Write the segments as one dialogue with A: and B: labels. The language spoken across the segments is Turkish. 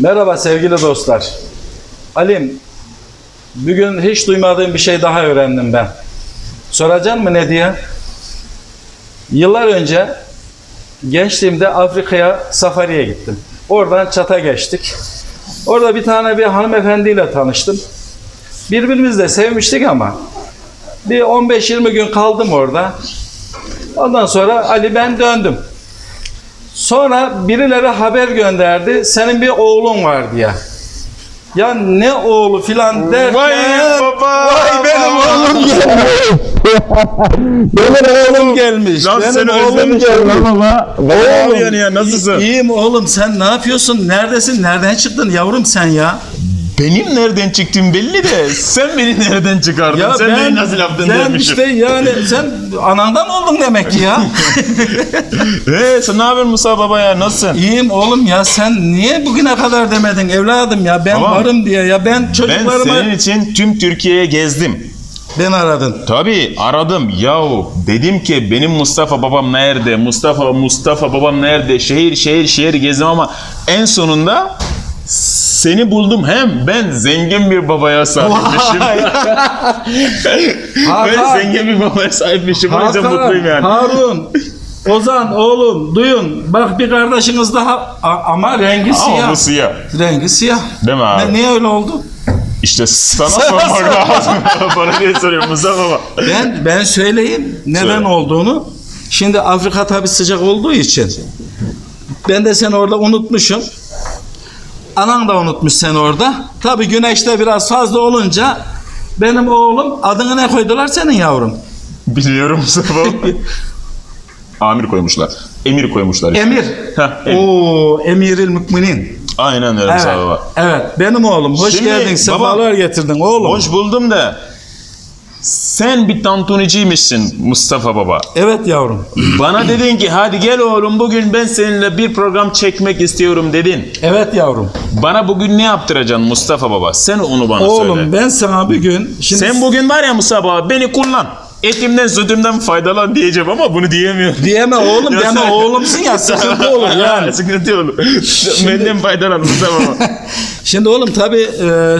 A: Merhaba sevgili dostlar. Alim, bugün hiç duymadığım bir şey daha öğrendim ben. Soracaksın mı ne diye? Yıllar önce gençliğimde Afrika'ya safariye gittim. Oradan çata geçtik. Orada bir tane bir hanımefendiyle tanıştım. Birbirimizi de sevmiştik ama bir 15-20 gün kaldım orada. Ondan sonra Ali ben döndüm. Sonra birileri haber gönderdi. Senin bir oğlun var diye. Ya ne oğlu filan derken
B: Vay baba!
A: Vay benim oğlum gelmiş. benim oğlum gelmiş.
B: Lan
A: benim
B: seni
A: oğlum gelmiş.
B: lan baba.
A: Oğlum,
B: ya nasılsın?
A: İyiyim oğlum sen ne yapıyorsun? Neredesin? Nereden çıktın yavrum sen ya?
B: Benim nereden çıktığım belli de sen beni nereden çıkardın? sen beni nasıl yaptın
A: ben
B: dermişim.
A: işte yani sen anandan oldun demek ki ya.
B: Ee, sen ne yapıyorsun Musa baba ya nasılsın?
A: İyiyim oğlum ya sen niye bugüne kadar demedin evladım ya ben
B: Tamam.
A: varım diye ya ben
B: Ben
A: çocuklarıma
B: senin için tüm Türkiye'ye gezdim.
A: ben aradın.
B: Tabii aradım. Yahu dedim ki benim Mustafa babam nerede? Mustafa Mustafa babam nerede? Şehir şehir şehir gezdim ama en sonunda seni buldum. Hem ben zengin bir babaya sahipmişim. ben zengin bir babaya sahipmişim. O yüzden mutluyum yani.
A: Harun, Ozan oğlum duyun bak bir kardeşiniz daha A- ama rengi
B: Ama
A: siyah.
B: bu siyah.
A: Rengi siyah.
B: Değil mi abi?
A: Ne, niye öyle oldu?
B: İşte sana sormak lazım. Bana niye soruyorsun Mustafa baba?
A: Ben ben söyleyeyim neden
B: Söyle.
A: olduğunu. Şimdi Afrika tabi sıcak olduğu için. Ben de seni orada unutmuşum. Anan da unutmuş seni orada. Tabi güneşte biraz fazla olunca benim oğlum adını ne koydular senin yavrum?
B: Biliyorum Mustafa. Amir koymuşlar. Emir koymuşlar. işte.
A: Emir.
B: Heh, Emir.
A: Oo, Emiril Mükminin.
B: Aynen öyle
A: Evet,
B: baba.
A: evet. Benim oğlum. Hoş
B: Şimdi
A: geldin. Sefalar getirdin oğlum.
B: Hoş buldum da sen bir tantuniciymişsin Mustafa baba.
A: Evet yavrum.
B: Bana dedin ki hadi gel oğlum bugün ben seninle bir program çekmek istiyorum dedin.
A: Evet yavrum.
B: Bana bugün ne yaptıracaksın Mustafa baba? Sen onu bana
A: Oğlum
B: söyle.
A: ben sana bir gün şimdi
B: Sen bugün var ya Mustafa baba beni kullan. Etimden sütümden faydalan diyeceğim ama bunu diyemiyorum.
A: diyeme oğlum
B: Ya
A: deme
B: sen-
A: oğlumsun ya sıkıntı olur yani.
B: Sıkıntı olur. Benden faydalan Mustafa baba.
A: Şimdi oğlum tabi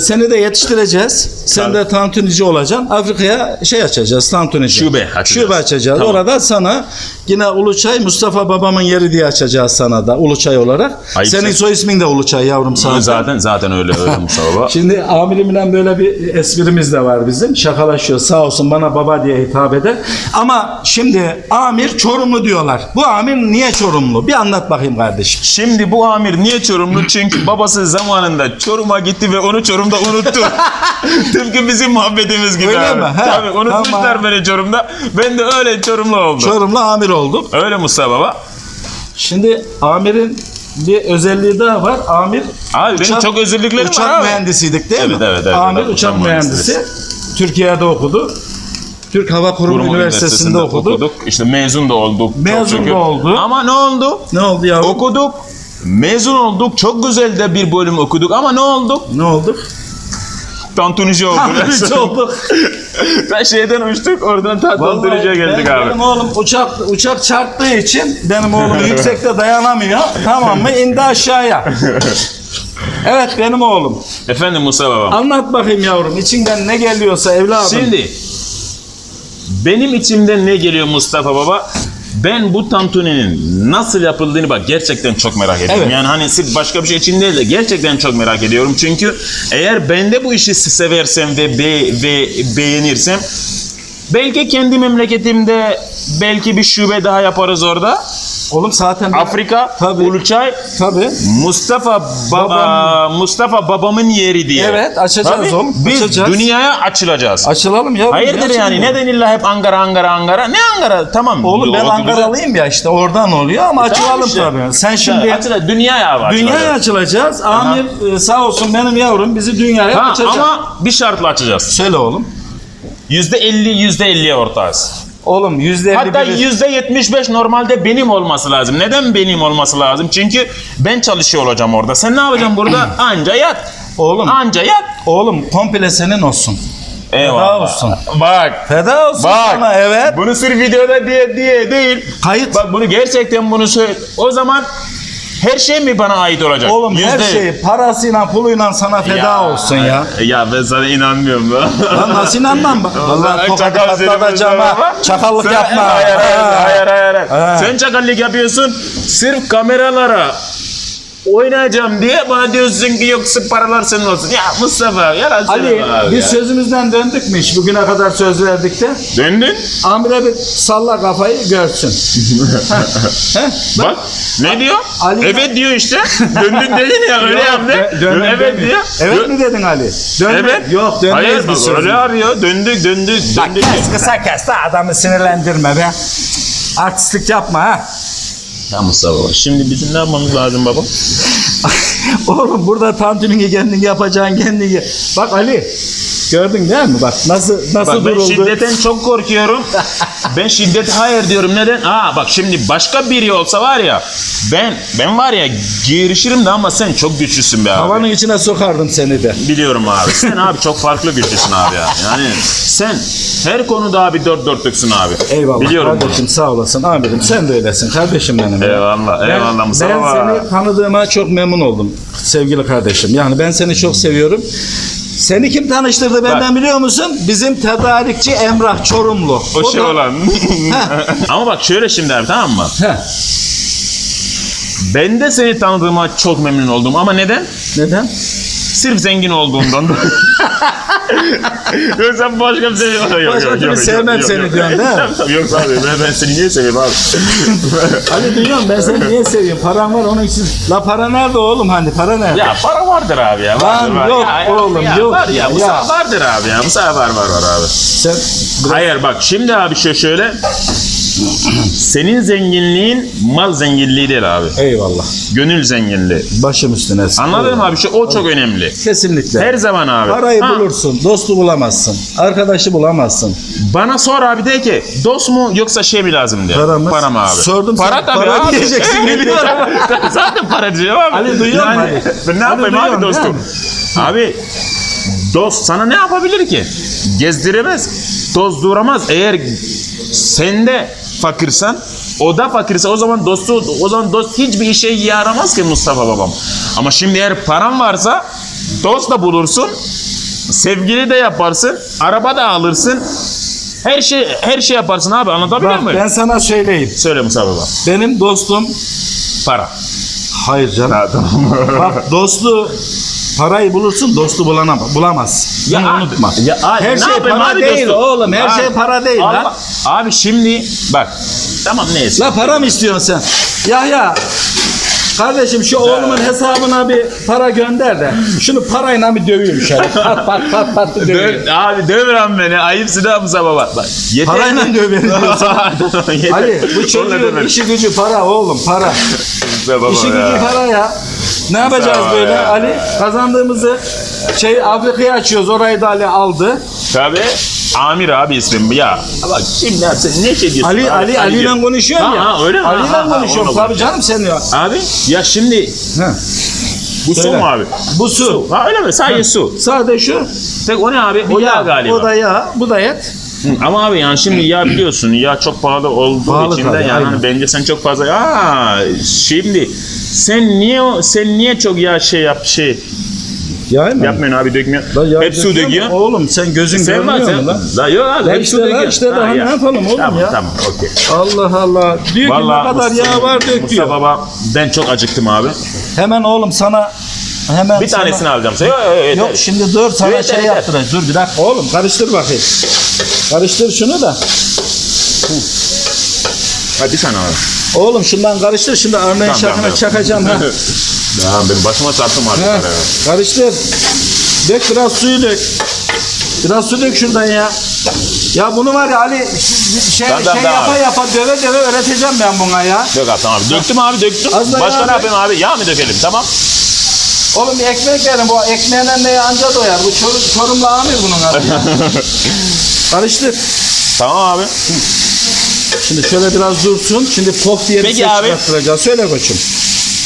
A: seni de yetiştireceğiz. Sen
B: Tabii.
A: de tantunici olacaksın. Afrika'ya şey açacağız tantunici.
B: Şube açacağız.
A: Şube açacağız.
B: Tamam.
A: Orada sana yine Uluçay Mustafa babamın yeri diye açacağız sana da Uluçay olarak.
B: Ayıp
A: Senin
B: sen-
A: soy ismin de Uluçay yavrum zaten.
B: zaten zaten öyle öyle Mustafa baba.
A: Şimdi amirimle böyle bir esprimiz de var bizim. Şakalaşıyor sağ olsun bana baba diye hitap eder. Ama şimdi amir Çorumlu diyorlar. Bu amir niye Çorumlu? Bir anlat bakayım kardeşim.
B: Şimdi bu amir niye Çorumlu? Çünkü babası zamanında Çorum'a gitti ve onu Çorum'da unuttu. Tıpkı bizim muhabbetimiz gibi
A: Öyle
B: abi.
A: mi? Ha,
B: Tabii unutmuşlar
A: tamam.
B: beni Çorum'da. Ben de öyle Çorumlu oldum.
A: Çorumlu amir olduk.
B: öyle Mustafa baba.
A: Şimdi amirin bir özelliği daha var. Amir
B: Abi benim çok özelliklerim
A: uçak
B: var abi.
A: mühendisiydik değil mi?
B: Evet, evet, evet.
A: Amir
B: Evet,
A: uçak
B: uçak
A: mühendisi.
B: mühendisi.
A: Türkiye'de okudu. Türk Hava Kurumu,
B: Kurum
A: Üniversitesi'nde, okudu.
B: İşte mezun da olduk.
A: Mezun da oldu.
B: Ama ne oldu?
A: Ne oldu yavrum?
B: Okuduk. Mezun olduk. Çok güzel de bir bölüm okuduk ama ne oldu?
A: ne oldu?
B: Tantunici olduk.
A: Tantunici olduk.
B: Ben şeyden uçtuk oradan ta tantuniciye geldik
A: ben-
B: abi.
A: Benim oğlum uçak uçak çarptığı için benim oğlum yüksekte dayanamıyor. Tamam mı? İndi aşağıya. Evet benim oğlum.
B: Efendim Musa babam.
A: Anlat bakayım yavrum. içinden ne geliyorsa evladım.
B: Şimdi benim içimden ne geliyor Mustafa Baba? Ben bu tantuninin nasıl yapıldığını bak gerçekten çok merak ediyorum.
A: Evet.
B: Yani hani sırf başka bir şey için değil de gerçekten çok merak ediyorum. Çünkü eğer ben de bu işi seversem ve be, ve beğenirsem belki kendi memleketimde belki bir şube daha yaparız orada.
A: Oğlum zaten
B: Afrika,
A: Tabii.
B: Uluçay,
A: Tabii.
B: Mustafa baba
A: Babam-
B: Mustafa babamın yeri diye.
A: Evet, açacağız
B: Tabii,
A: oğlum,
B: Biz
A: açacağız.
B: dünyaya açılacağız.
A: Açılalım ya.
B: Hayırdır yani neden illa hep Ankara Ankara Ankara? Ne Ankara? Tamam.
A: Oğlum ben Ankaralıyım ya işte oradan oluyor ama
B: Tamam
A: açılalım
B: işte.
A: tabii. Sen şimdi
B: Ya, açılacak, dünyaya abi
A: dünyaya açılacağız. Amir e, sağ olsun benim yavrum bizi dünyaya
B: Ha,
A: açacak.
B: ama bir şartla açacağız.
A: Söyle oğlum.
B: Yüzde elli, yüzde elliye ortağız.
A: Oğlum yüzde
B: Hatta yüzde yetmiş beş normalde benim olması lazım. Neden benim olması lazım? Çünkü ben çalışıyor olacağım orada. Sen ne yapacaksın burada? Anca yat.
A: Oğlum.
B: Anca yat.
A: Oğlum komple senin olsun.
B: Eyvallah.
A: olsun.
B: Bak.
A: Feda olsun
B: Bak.
A: sana evet.
B: Bunu sırf videoda diye diye değil.
A: Kayıt.
B: Bak bunu gerçekten bunu söyle. O zaman Her şey mi bana ait olacak?
A: Oğlum her
B: Yüzde-
A: şey parasıyla puluyla sana feda olsun ya.
B: Ya ben sana inanmıyorum lan.
A: Lan nasıl inanmam? Vallahi
B: Çakal seni
A: patlatacağım ha. Çakallık
B: Sen-
A: yapma.
B: Hayır hayır
A: Ha.
B: hayır hayır. hayır.
A: Ha.
B: Sen çakallık yapıyorsun. Sırf kameralara oynayacağım diye bana diyorsun ki yoksa paralar senin olsun. Ya Mustafa yalan
A: Ali
B: söyleme abi
A: biz
B: ya.
A: sözümüzden döndük mü hiç bugüne kadar söz verdik de?
B: Döndün.
A: Amire bir salla kafayı görsün. Heh,
B: Bak ne diyor?
A: Ali-
B: evet diyor işte. Döndün dedin ya öyle
A: Yok,
B: yaptı.
A: dö-
B: evet
A: demiyor.
B: diyor.
A: Evet mi dedin Ali? Dönmek.
B: Evet.
A: Yok dönmeyiz
B: Hayır
A: biz
B: bak öyle arıyor. Döndük döndük
A: Bak
B: döndük.
A: kes kısa kes de adamı sinirlendirme be. Artistlik yapma ha.
B: Mustafa baba, şimdi bizim ne yapmamız lazım baba?
A: Oğlum burada tantunini kendin yapacaksın kendin. Bak Ali gördün değil mi? Bak nasıl nasıl
B: Bak ben
A: duruldu.
B: şiddetten çok korkuyorum. ben şiddet hayır diyorum. Neden? Aa bak şimdi başka biri olsa var ya ben ben var ya girişirim de ama sen çok güçlüsün be abi.
A: Havanın içine sokardım seni de.
B: Biliyorum abi. Sen abi çok farklı güçlüsün abi ya. Yani sen her konuda abi dört dörtlüksün abi.
A: Eyvallah
B: Biliyorum
A: kardeşim sağ olasın. Amirim sen de öylesin kardeşim benim. ya.
B: Eyvallah,
A: Ben-
B: eyvallah Mustafa.
A: Ben seni tanıdığıma çok memnun oldum sevgili kardeşim. Yani ben seni çok seviyorum. Seni kim tanıştırdı benden biliyor musun? Bizim tedarikçi Emrah Çorumlu.
B: O şey
A: da-
B: olan. ama bak şöyle şimdi abi tamam mı?
A: Heh,
B: Ben de seni tanıdığıma çok memnun oldum ama neden?
A: neden?
B: Sırf zengin olduğundan. Yoksa başka bir şey yok. yok,
A: Başka
B: yok,
A: türlü
B: yok,
A: sevmem seni diyorsun, değil mi?
B: Tabii, tabii, Yok abi ben, ben seni niye seveyim abi?
A: Ali duyuyorum ben seni niye seviyorum? Param var onun için. La para nerede oğlum hani para nerede?
B: ya para vardır abi ya. Vardır,
A: Lan
B: var.
A: yok oğlum,
B: ya,
A: yok
B: Var ya,
A: ya.
B: bu sefer vardır abi ya. Bu sefer var var var abi.
A: Sen
B: Hayır bak şimdi abi şöyle şöyle. Senin zenginliğin mal zenginliği değil abi.
A: eyvallah.
B: Gönül zenginliği.
A: Başım üstüne.
B: Anladın mı abi? Şu, o çok önemli.
A: Kesinlikle.
B: Her zaman abi.
A: Parayı
B: Ha,
A: bulursun, dostu bulamazsın, arkadaşı bulamazsın.
B: Bana sor abi de ki dost mu yoksa şey mi lazım diye.
A: Para mı?
B: Para mı abi?
A: Sordum
B: para
A: sen,
B: tabii
A: para
B: abi.
A: diyeceksin, biliyorum.
B: Zaten para diyeceğim abi.
A: Ali duyuyor musun Ali?
B: Ben ne
A: Ali
B: yapayım
A: duyuyor
B: abi
A: musun,
B: dostum? Abi dost sana ne yapabilir ki? Gezdiremez. Tozduramaz. Eğer sen de fakirsen o da fakirse o zaman dostu o zaman dost hiçbir işe yaramaz ki Mustafa babam. Ama şimdi eğer paran varsa dost da bulursun. Sevgili de yaparsın. Araba da alırsın. Her şey her şey yaparsın abi anlatabiliyor
A: Bak
B: muyum?
A: ben sana söyleyeyim.
B: Söyle Mustafa baba.
A: Benim dostum
B: Para.
A: hayır canım.
B: Ha, tamam.
A: Bak dostu parayı bulursun dostu bulanam bulamaz. Bunu
B: abi-
A: unutma.
B: Ya abi,
A: her
B: ne
A: şey
B: yapayım
A: para
B: abi
A: değil
B: dostum?
A: oğlum. Her
B: Abi-
A: şey para değil
B: abi,
A: lan.
B: Abi şimdi bak tamam neyse.
A: La para mı istiyorsun sen? Ya ya. Kardeşim şu oğlumun hesabına bir para gönder de şunu parayla bir döveyim şöyle. Pat pat pat pat bir döveyim.
B: Dö- abi dövren beni. Ayıpsın ha Mustafa baba. Bak, yeter
A: Parayla döveri diyorsun.
B: Yeter.
A: Ali bu
B: Onu da
A: çocuğun
B: döverim.
A: işi gücü para oğlum para.
B: Baba
A: İşi
B: ya.
A: gücü para ya. Ne yapacağız
B: ol
A: böyle. Ali? Kazandığımızı şey Afrika'ya açıyoruz. Orayı da Ali aldı.
B: Tabii. Amir abi ismim ya. Bak şimdi ya sen ne şey diyorsun?
A: Ali
B: abi?
A: Ali Ali
B: diyor.
A: ile konuşuyorum
B: Ha,
A: ya.
B: ha, öyle mi?
A: Ali ile
B: Ha, ha,
A: konuşuyorum.
B: onu
A: Tabii canım sen ya.
B: Abi ya şimdi
A: Ha.
B: bu su
A: Söyle.
B: mu abi?
A: Bu su.
B: Ha öyle mi? Sadece su.
A: Sade şu.
B: Tek o ne abi?
A: Bu
B: yağ galiba.
A: Bu da yağ. Bu da et.
B: Ama abi yani şimdi yağ biliyorsun yağ çok pahalı olduğu
A: Pahalı
B: için de
A: tabii,
B: yani
A: aynen.
B: hani bence sen çok fazla Aa, şimdi sen niye sen niye çok yağ şey yap şey
A: mı?
B: yapmıyorsun abi dökmüyor.
A: La
B: Hep su
A: döküyor mu?
B: döküyor.
A: Oğlum sen gözün
B: Sen var
A: görmüyor
B: sen.
A: mu lan?
B: La yok abi
A: La
B: hep
A: işte
B: su
A: la,
B: döküyor.
A: işte
B: Ha,
A: ne
B: ya.
A: yapalım oğlum
B: tamam,
A: ya?
B: Tamam okey.
A: Allah Allah. Diyor ki
B: Vallahi
A: ne kadar
B: Mustafa-
A: yağ var dök
B: Mustafa
A: diyor.
B: baba ben çok acıktım abi.
A: Hemen oğlum sana hemen
B: Bir
A: sana-
B: tanesini alacağım. Yok yok yok.
A: Yok şimdi dur sana
B: Yeter,
A: şey
B: yeter.
A: yaptıracağım. Dur bir dakika oğlum karıştır bakayım. Karıştır şunu da.
B: Hadi sen abi.
A: Oğlum şundan karıştır şimdi Arnavut
B: Tamam,
A: şakına
B: tamam.
A: çakacağım ha.
B: Ya benim başıma çarptım artık.
A: ha. Karıştır. Dök biraz suyu dök. Biraz su dök şuradan ya. Ya bunu var ya Ali şey,
B: Tamam,
A: şey
B: tamam,
A: yapa
B: tamam.
A: yapa döve döve öğreteceğim ben buna ya.
B: Dök abi tamam abi. Döktüm abi döktüm. Başka ne yapayım abi? Yağ mı dökelim? Tamam.
A: Oğlum bir ekmek verin bu ekmeğinden neye anca doyar. Bu çorum, çorumla amir bunun adı ya. Karıştır.
B: Tamam abi.
A: Şimdi şöyle biraz dursun. Şimdi pof diye bir
B: Peki
A: ses
B: abi.
A: çıkarttıracağız. Söyle koçum.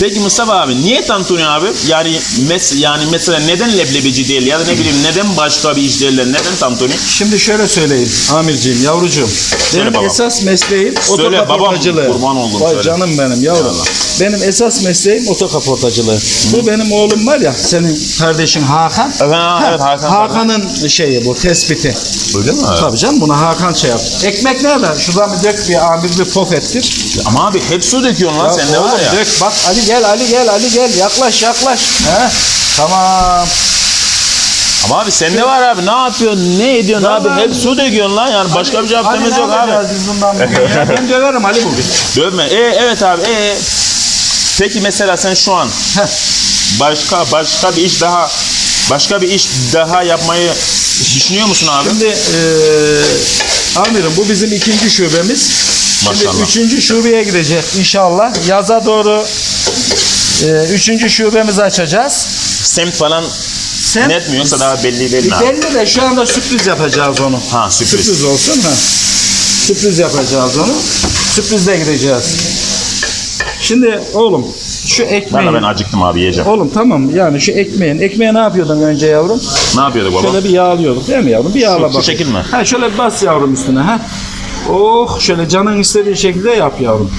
B: Peki Mustafa abi niye tantuni abi? Yani mes yani mesela neden leblebici değil ya da ne bileyim neden başka bir iş değiller? Neden tantuni?
A: Şimdi şöyle söyleyeyim Amirciğim, yavrucuğum. Benim
B: babam.
A: esas mesleğim otokaportacılığı.
B: kurban oldum,
A: Vay
B: söyle.
A: canım benim yavrum.
B: Eyvallah.
A: Benim esas mesleğim otokaportacılığı. Bu benim oğlum var ya, senin kardeşin Hakan.
B: Evet, evet, Hakan
A: Hakan'ın şeyi bu, tespiti.
B: Öyle mi?
A: Tabii canım buna Hakan şey yap. Ekmek nerede? Şuradan bir dök bir amir bir pof ettir.
B: Ama abi hep su döküyorsun lan sende
A: oğlum
B: var ya.
A: Dök bak Ali gel Ali gel Ali gel yaklaş yaklaş. He? Tamam.
B: Ama abi sende var abi ne yapıyorsun ne ediyorsun abi
A: Vallahi-
B: hep su döküyorsun lan yani başka bir yaptığımız
A: Ali
B: yok
A: ne
B: abi.
A: biz bundan bugün ya? Ben döverim Ali bugün.
B: Dövme. E, evet abi. E, peki mesela sen şu an
A: Heh.
B: başka başka bir iş daha başka bir iş daha yapmayı düşünüyor musun abi?
A: Şimdi eee amirim bu bizim ikinci şubemiz. Şimdi
B: Maşallah.
A: üçüncü şubeye gidecek inşallah. Yaza doğru eee, üçüncü şubemizi açacağız.
B: Semt falan
A: Sen
B: net mi yoksa daha belli değil mi abi?
A: Belli de şu anda sürpriz yapacağız onu.
B: Ha, sürpriz.
A: olsun ha. Sürpriz yapacağız onu. Sürprizle gideceğiz. Şimdi oğlum şu ekmeği...
B: de ben acıktım abi yiyeceğim.
A: Oğlum tamam yani şu ekmeğin. Ekmeğe ne yapıyordun önce yavrum?
B: Ne yapıyorduk baba?
A: Şöyle bir yağlıyorduk değil mi yavrum? Bir yağla
B: şu
A: bak.
B: şekil mi?
A: Ha şöyle bir bas yavrum üstüne ha. Oh şöyle canın istediği şekilde yap yavrum.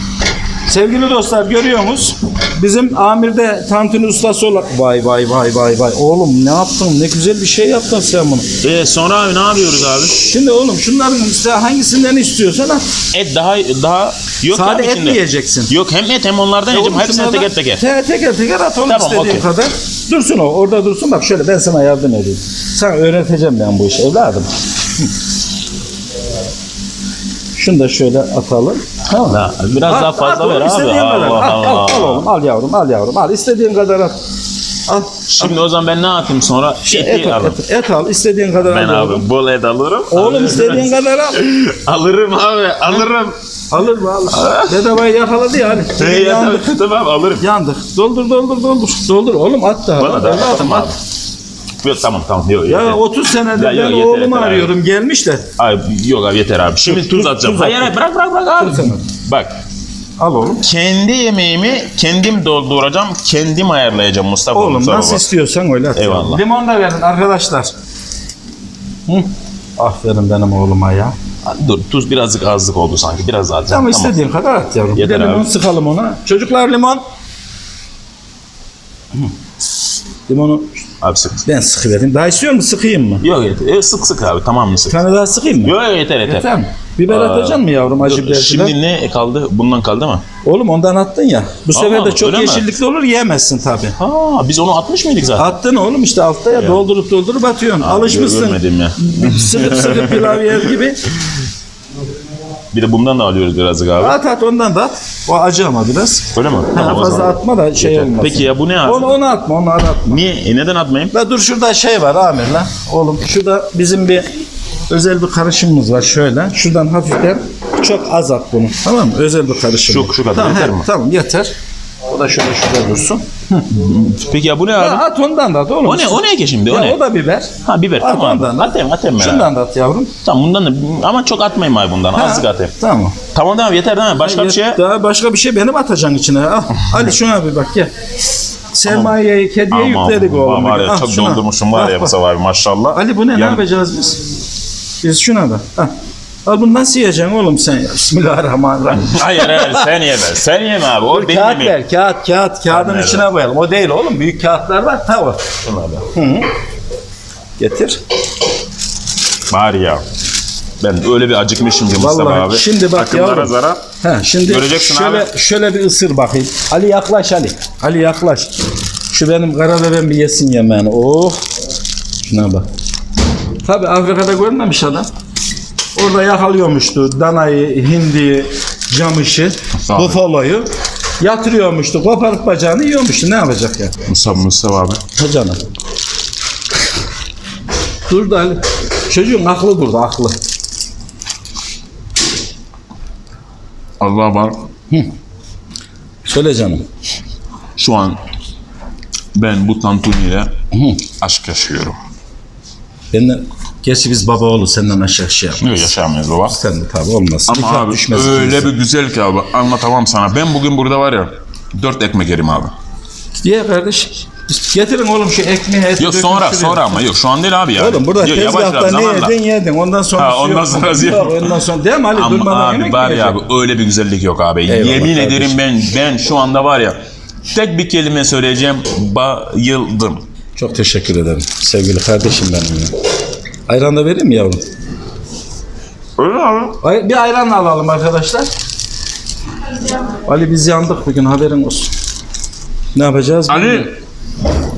A: Sevgili dostlar görüyorsunuz. Bizim amirde tantuni ustası olan... Vay vay vay vay vay. Oğlum ne yaptın? Ne güzel bir şey yaptın sen bunu.
B: E, sonra abi ne yapıyoruz abi?
A: Şimdi oğlum şunların işte hangisinden istiyorsan at.
B: Et daha daha yok
A: Sade
B: abi
A: et
B: içinde.
A: mi yiyeceksin?
B: Yok hem et hem onlardan yiyeceğim.
A: Oğlum
B: Hepsini teker teker.
A: Te- teker teker at oğlum
B: Tamam,
A: istediğin
B: okey.
A: kadar. Dursun o orada dursun bak şöyle ben sana yardım edeyim. Sana öğreteceğim ben bu işi evladım. Şunu da şöyle atalım. Tamam. mı?
B: Ha, biraz daha fazla ver
A: oğlum,
B: abi.
A: istediğin kadar.
B: Allah
A: Al, al, al
B: Allah.
A: oğlum al yavrum al yavrum al istediğin kadar at. Al.
B: Şimdi o zaman ben ne yapayım sonra?
A: Şey,
B: Eti
A: et, et, et al istediğin kadar
B: Ben
A: al. yavrum.
B: abi bol et alırım.
A: Oğlum istediğin kadar al.
B: Alırım abi alırım.
A: Alır mı al. Bedavayı yakaladı ya. Hani.
B: Hey, ya,
A: yandık.
B: tamam, alırım.
A: Yandık. Doldur doldur doldur. Doldur oğlum at daha.
B: Bana da atın
A: at.
B: Yok tamam tamam yok yeter.
A: Ya 30 senedir
B: Ya, yok,
A: ben
B: yeter,
A: oğlumu
B: yeter abi.
A: arıyorum gelmiş de.
B: Abi, yok abi yeter abi. Şimdi tuz, atacağım. hayır hayır bırak bırak bırak abi. Bak
A: Al oğlum.
B: kendi yemeğimi kendim dolduracağım, kendim ayarlayacağım Mustafa.
A: Oğlum
B: Mustafa
A: nasıl
B: bak.
A: istiyorsan öyle at.
B: Eyvallah.
A: Limon da verin arkadaşlar. Hı. Aferin benim oğluma ya.
B: Dur tuz birazcık azlık oldu sanki. Biraz daha atacağım.
A: Ama istediğin kadar at yavrum.
B: Yeter
A: bir de limon
B: abi.
A: sıkalım ona. Çocuklar limon. Limonu
B: Abi sık.
A: ben sıkıvereyim. Daha istiyor musun sıkayım mı?
B: Yok yeter. E, sık sık abi tamam mı
A: Bir
B: sık?
A: tane daha sıkayım mı?
B: Yok yok yeter yeter.
A: Yeter mi? Biber atacaksın mı yavrum acı biber filan?
B: Şimdi ne kaldı? Bundan kaldı mı?
A: Oğlum ondan attın ya. Bu sefer de çok
B: öyle mi?
A: yeşillikli olur yiyemezsin tabii.
B: Ha biz onu atmış mıydık zaten?
A: Attın oğlum işte altta ya, doldurup doldurup atıyorsun. Alışmışsın.
B: Görmedim ya.
A: Sıkıp sıkıp pilav yer gibi.
B: Bir de bundan da alıyoruz birazcık abi.
A: At at ondan da at. O acı ama biraz.
B: Öyle mi?
A: Ha,
B: Tamam, o
A: fazla
B: zaman.
A: atma da şey olmasın.
B: Peki ya bu ne abi?
A: Onu, onu atma onu atma.
B: Niye? E, neden atmayayım?
A: La dur şurada şey var Amir lan. Oğlum şurada bizim bir özel bir karışımımız var şöyle. Şuradan hafiften çok az at bunu. Tamam mı? Özel bir karışım.
B: Şu- şu kadar
A: tamam,
B: yeter
A: he,
B: mi?
A: Tamam yeter. O da şöyle şurada dursun.
B: Peki ya bu ne
A: Ya
B: abi?
A: at ondan da at oğlum.
B: O ne? O ne ki şimdi? O
A: Ya
B: ne?
A: o da biber.
B: Ha biber.
A: At
B: Tamam.
A: ondan da.
B: Atayım atayım ben.
A: Şundan da at yavrum.
B: Tamam bundan da ama çok atmayayım abi bundan. Azıcık atayım.
A: Tamam.
B: Tamam tamam yeter değil mi? Başka bir şey.
A: Daha başka bir şey benim atacaksın içine. Al. Ali şuna bir bak gel. Sermayeyi kediye yükledik oğlum.
B: Var ya
A: Al
B: çok
A: şuna.
B: doldurmuşum var ya. Mustafa abi maşallah.
A: Ali bu ne? Ne
B: Yani-
A: yapacağız biz? Biz şuna da. Al. Al bunu nasıl yiyeceksin oğlum sen ya? Bismillahirrahmanirrahim.
B: Hayır hayır sen yeme. Sen yeme abi. O
A: Dur,
B: benim
A: kağıt
B: yemeğim.
A: ver, kağıt, kağıt, kağıdın
B: nerede?
A: içine koyalım. O değil oğlum, büyük kağıtlar var. Ta o. Getir.
B: Var ya. Ben öyle bir acıkmışım ki Mustafa
A: Vallahi
B: abi.
A: şimdi bak
B: Akıllara
A: yavrum.
B: zarar.
A: Ha, şimdi
B: Göreceksin
A: şöyle,
B: abi.
A: şöyle bir ısır bakayım. Ali yaklaş Ali. Ali yaklaş. Şu benim kara bebem bir yesin yemeğini. Oh. Şuna bak. Tabi Afrika'da görmemiş adam. Orada yakalıyormuştu danayı, hindiyi, camışı,
B: Tabii.
A: bufaloyu. Yatırıyormuştu, koparıp bacağını yiyormuştu. Ne yapacak ya?
B: Mustafa, Mustafa abi.
A: Ha canım. Dur da Ali. Çocuğun aklı durdu, aklı.
B: Allah var.
A: Söyle canım.
B: Şu an ben bu tantuni ile aşk yaşıyorum.
A: Benden, gerçi biz baba oğlu senden aşağı şey.
B: Yok yaşayamayız baba.
A: Sen de tabi olmaz.
B: Ama
A: Nikah
B: abi
A: düşmez
B: öyle
A: ikimizin.
B: bir güzel ki abi anlatamam sana. Ben bugün burada var ya dört ekmek yerim abi.
A: Diye kardeş. Getirin oğlum şu ekmeği eti
B: Yok
A: dökün
B: sonra
A: şuraya.
B: sonra ama yok şu an değil abi ya.
A: Oğlum burada
B: Yok, yavaş
A: tezgahta
B: yap,
A: ne
B: zamanla.
A: yedin yedin. Ondan sonra
B: Ha, ondan sonra
A: Yok, ondan sonra değil mi Ali?
B: Ama
A: Durmadan
B: abi
A: yemek
B: var ya
A: yiyecek.
B: abi öyle bir güzellik yok abi.
A: Eyvallah
B: Yemin
A: kardeşim.
B: ederim ben ben şu anda var ya tek bir kelime söyleyeceğim bayıldım.
A: Çok teşekkür ederim. Sevgili kardeşim benim. ya. Ayran da vereyim mi yavrum?
B: Öyle abi.
A: Ay- Bir ayran alalım arkadaşlar. Ali biz yandık bugün haberin olsun. Ne yapacağız?
B: Ali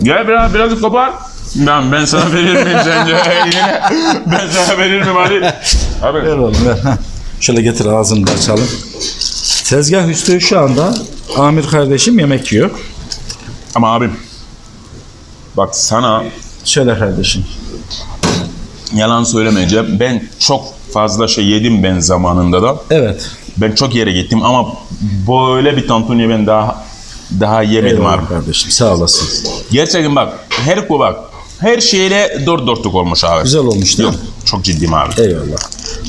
B: gel biraz biraz kopar. Ben ben sana verir miyim sence? Yine ben sana verir miyim Ali?
A: Ver
B: Abi
A: oğlum ver. Heh. Şöyle getir ağzını da açalım. Tezgah üstü şu anda Amir kardeşim yemek yiyor.
B: ama abim bak sana
A: Söyle kardeşim.
B: Yalan söylemeyeceğim. Ben çok fazla şey yedim ben zamanında da.
A: Evet.
B: Ben çok yere gittim ama böyle bir tantuni ben daha daha yemedim
A: Eyvallah
B: abi.
A: kardeşim sağ olasın.
B: Gerçekten bak her bak her şeyle dört dörtlük olmuş abi.
A: Güzel olmuş değil
B: Yok
A: mi?
B: çok ciddiyim abi.
A: Eyvallah.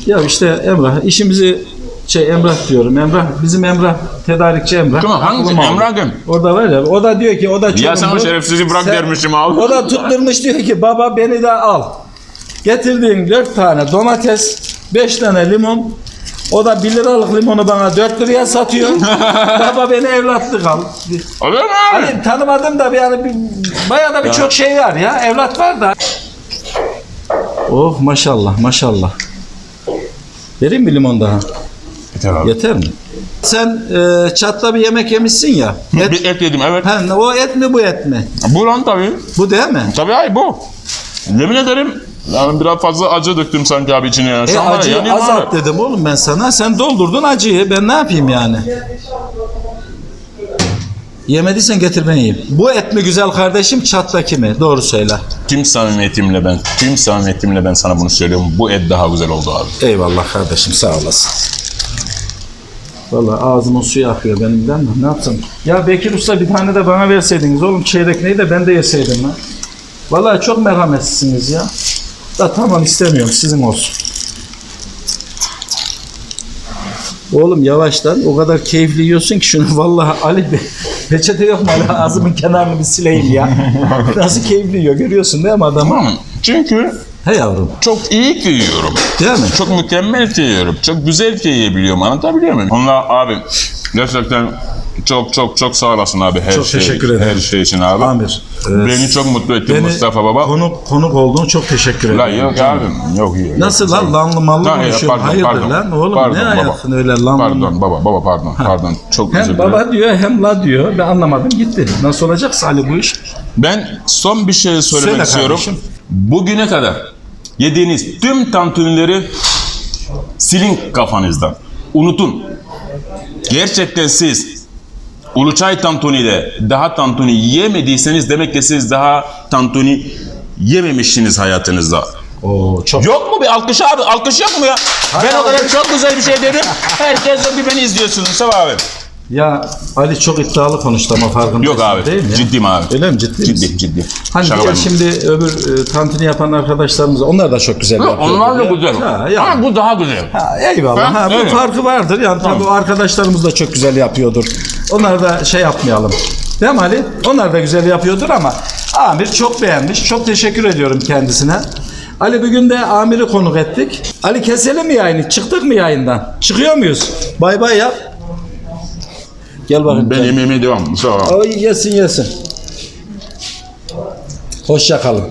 A: Ya işte Emrah işimizi şey Emrah diyorum. Emrah bizim Emrah tedarikçi Emrah.
B: Tamam, hangisi?
A: Aklım aldı.
B: Emrah kim?
A: Orada var ya o da diyor ki o da
B: Ya sen o
A: Çorumlu.
B: şerefsizi bırak
A: Sen-
B: dermişim abi.
A: O da tutturmuş diyor ki baba beni de al. Getirdiğin dört tane domates, beş tane limon. O da 1 liralık limonu bana 4 liraya satıyor. baba beni evlatlık al.
B: Olur mu abi?
A: Hani tanımadım da bir yani bir, bayağı da birçok şey var ya. Evlat var da. Oh maşallah maşallah. Vereyim mi limon daha?
B: Yeter abi.
A: Yeter mi? Sen e, çatla bir yemek yemişsin ya. Et,
B: Bir et yedim evet.
A: ha, o et mi bu et mi?
B: Bu lan tabii.
A: Bu değil mi?
B: Tabii ay bu. Yemin ederim yani biraz fazla acı döktüm sanki abi içine ya. Şu
A: E
B: ya,
A: acıyı
B: abi.
A: azalt dedim oğlum ben sana. Sen doldurdun acıyı. Ben ne yapayım yani? Yemediysen getir ben yiyeyim. Bu et mi güzel kardeşim çatlaki mi? Doğru söyle.
B: Tüm samimiyetimle ben, tüm samimiyetimle ben sana bunu söylüyorum. Bu et daha güzel oldu abi.
A: Eyvallah kardeşim sağ olasın. Vallahi ağzımın suyu akıyor benimden de. Ne yapsam? Ya Bekir Usta bir tane de bana verseydiniz oğlum çeyrek neyi de ben de yeseydim lan. Vallahi çok merhametsizsiniz ya. Da tamam istemiyorum sizin olsun. Oğlum yavaştan o kadar keyifli yiyorsun ki şunu vallahi Ali Bey peçete yok mu Ali ağzımın kenarını bir sileyim ya. Nasıl keyifli yiyor görüyorsun değil mi adamı?
B: Tamam. Çünkü
A: He yavrum
B: çok iyi ki yiyorum.
A: değil mi?
B: Çok mükemmel ki yiyorum. Çok güzel ki yiyebiliyorum. Anlatabiliyor muyum? Onunla abi gerçekten çok çok çok sağ olasın abi her
A: Çok
B: şey,
A: teşekkür ederim.
B: Her şey için abi.
A: Amir, e,
B: Beni çok mutlu ettin
A: Beni
B: Mustafa baba.
A: konuk, konuk olduğun çok teşekkür
B: La
A: ederim.
B: yok abim. Yok yok.
A: Nasıl lan lanlı mallı
B: Ha,
A: konuşuyorsun?
B: pardon,
A: Hayırdır
B: pardon.
A: lan oğlum
B: Pardon,
A: ne
B: baba.
A: öyle lanlı mallı?
B: Pardon baba baba pardon pardon çok özür
A: Hem
B: dilerim.
A: baba diyor hem la diyor. Ben anlamadım gitti. Nasıl olacak Ali bu iş?
B: Ben son bir şey söylemek
A: Söyle
B: istiyorum.
A: kardeşim.
B: Bugüne kadar yediğiniz tüm tantunileri silin kafanızdan. Unutun. Gerçekten siz Uluçay Tantuni'de daha tantuni yemediyseniz demek ki siz daha tantuni yememişsiniz hayatınızda.
A: Oo çok.
B: Yok mu bir alkış abi? Alkış yok mu ya? ben o kadar çok güzel bir şey dedim. Herkes bir beni izliyorsunuz Mustafa abi.
A: Ya Ali çok iddialı konuştu ama farkındasın
B: Yok abi.
A: değil mi?
B: Ciddiyim abi.
A: Öyle mi ciddi misin?
B: Ciddi ciddi.
A: Hani
B: Şaka
A: diğer şimdi öbür e, tantuni yapan arkadaşlarımız onlar da çok güzel yapıyor.
B: Onlar da
A: ya.
B: güzel.
A: Ha.
B: Ama bu daha güzel.
A: Ha, eyvallah.
B: Ha,
A: bu
B: evet.
A: farkı vardır. Yani tabii arkadaşlarımız da çok güzel yapıyordur. Onlar da şey yapmayalım. Değil mi Ali? Onlar da güzel yapıyordur ama Amir çok beğenmiş. Çok teşekkür ediyorum kendisine. Ali bugün de Amir'i konuk ettik. Ali keselim mi yayını? Çıktık mı yayından? Çıkıyor muyuz? Bay bay yap. Gel bakayım.
B: Ben
A: canım.
B: yemeğime devam. Mustafa abi.
A: Ay yesin yesin. Hoşça kalın.